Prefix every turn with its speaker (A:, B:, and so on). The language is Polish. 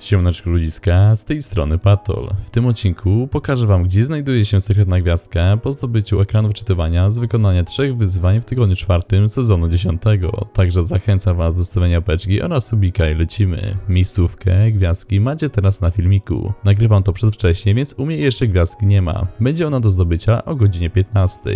A: Siemaneczko ludziska, z tej strony Patol. W tym odcinku pokażę wam, gdzie znajduje się sekretna gwiazdka po zdobyciu ekranu wczytywania z wykonania trzech wyzwań w tygodniu czwartym sezonu 10. Także zachęcam was do zostawienia beczki oraz subika i lecimy. Miejscówkę gwiazdki macie teraz na filmiku. Nagrywam to przedwcześnie, więc u mnie jeszcze gwiazdki nie ma. Będzie ona do zdobycia o godzinie 15.